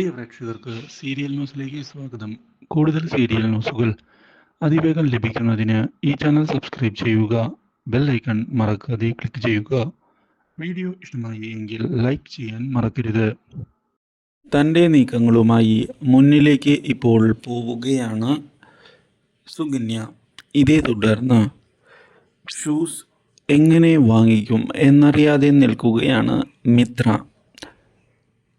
പ്രിയ പ്രേക്ഷകർക്ക് സീരിയൽ ന്യൂസിലേക്ക് സ്വാഗതം. കൂടുതൽ സീരിയൽ ന്യൂസുകൾ അതിവേഗം ലഭിക്കുന്നതിന് ഈ ചാനൽ സബ്സ്ക്രൈബ് ചെയ്യുക ബെൽ ഐക്കൺ മറക്കാതെ ക്ലിക്ക് ചെയ്യുക. വീഡിയോ ഇഷ്ടമായി എങ്കിൽ ലൈക്ക് ചെയ്യാൻ മറക്കരുത്. തന്റെ നീക്കങ്ങളുമായി മുന്നിലേക്ക് ഇപ്പോൾ പോവുകയാണ് സുകന്യ. ഇതേ തുടർന്ന് ഷൂസ് എങ്ങനെ വാങ്ങിക്കും എന്നറിയാതെ നിൽക്കുകയാണ് മിത്ര.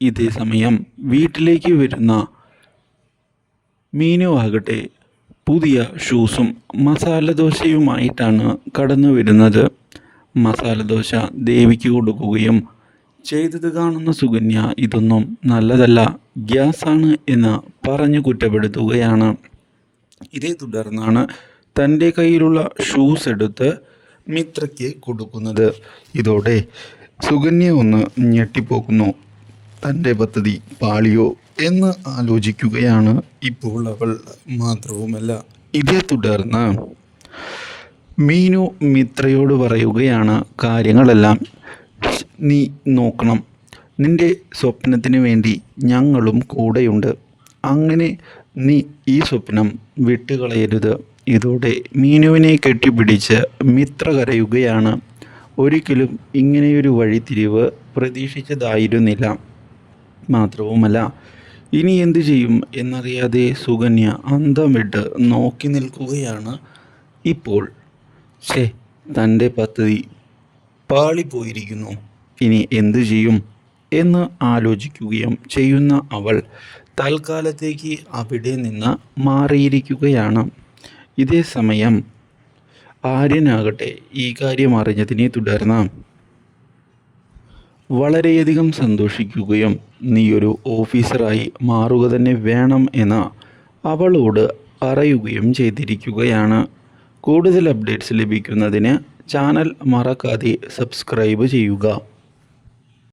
ഇതേ സമയം വീട്ടിലേക്ക് വരുന്ന മീനു ആകട്ടെ പുതിയ ഷൂസും മസാല ദോശയുമായിട്ടാണ് കടന്നു വരുന്നത്. മസാല ദോശ ദേവിക്ക് കൊടുക്കുകയും ചെയ്തത് കാണുന്ന സുകന്യ ഇതൊന്നും നല്ലതല്ല ഗ്യാസാണ് എന്ന് പറഞ്ഞു കുറ്റപ്പെടുത്തുകയാണ്. ഇതേ തുടർന്നാണ് തന്റെ കയ്യിലുള്ള ഷൂസ് എടുത്ത് മിത്രയ്ക്ക് കൊടുക്കുന്നത്. ഇതോടെ സുകന്യ ഒന്ന് ഞെട്ടിപ്പോകുന്നു. തന്റെ പദ്ധതി പാളിയോ എന്ന് ആലോചിക്കുകയാണ് ഇപ്പോൾ അവൾ മാത്രവുമല്ല. ഇതേ തുടർന്ന് മീനു മിത്രയോട് പറയുകയാണ് കാര്യങ്ങളെല്ലാം. നീ നോക്കണം. നിന്റെ സ്വപ്നത്തിന് വേണ്ടി ഞങ്ങളും കൂടെയുണ്ട്. അങ്ങനെ നീ ഈ സ്വപ്നം വിട്ടുകളയരുത്. ഇതോടെ മീനുവിനെ കെട്ടിപ്പിടിച്ച് മിത്ര കരയുകയാണ്. ഒരിക്കലും ഇങ്ങനെയൊരു വഴിത്തിരിവ് പ്രതീക്ഷിച്ചതായിരുന്നില്ല. മാത്രവുമല്ല ഇനി എന്തു ചെയ്യും എന്നറിയാതെ സുകന്യ അന്തം വിട്ട് നോക്കി നിൽക്കുകയാണ് ഇപ്പോൾ. ഷേ തന്റെ പദ്ധതി പാളിപ്പോയിരിക്കുന്നു. ഇനി എന്തു ചെയ്യും എന്ന് ആലോചിക്കുകയും ചെയ്യുന്ന അവൾ തൽക്കാലത്തേക്ക് അവിടെ നിന്ന് മാറിയിരിക്കുകയാണ്. ഇതേ സമയം ആര്യനാകട്ടെ ഈ കാര്യം അറിഞ്ഞതിനെ തുടർന്ന് വളരെയധികം സന്തോഷിക്കുകയും നീ ഒരു ഓഫീസറായി മാറുക തന്നെ വേണം എന്ന് അവളോട് പറയുകയും ചെയ്തിരിക്കുകയാണ്. കൂടുതൽ അപ്ഡേറ്റ്സ് ലഭിക്കുന്നതിന് ചാനൽ മറക്കാതെ സബ്സ്ക്രൈബ് ചെയ്യുക.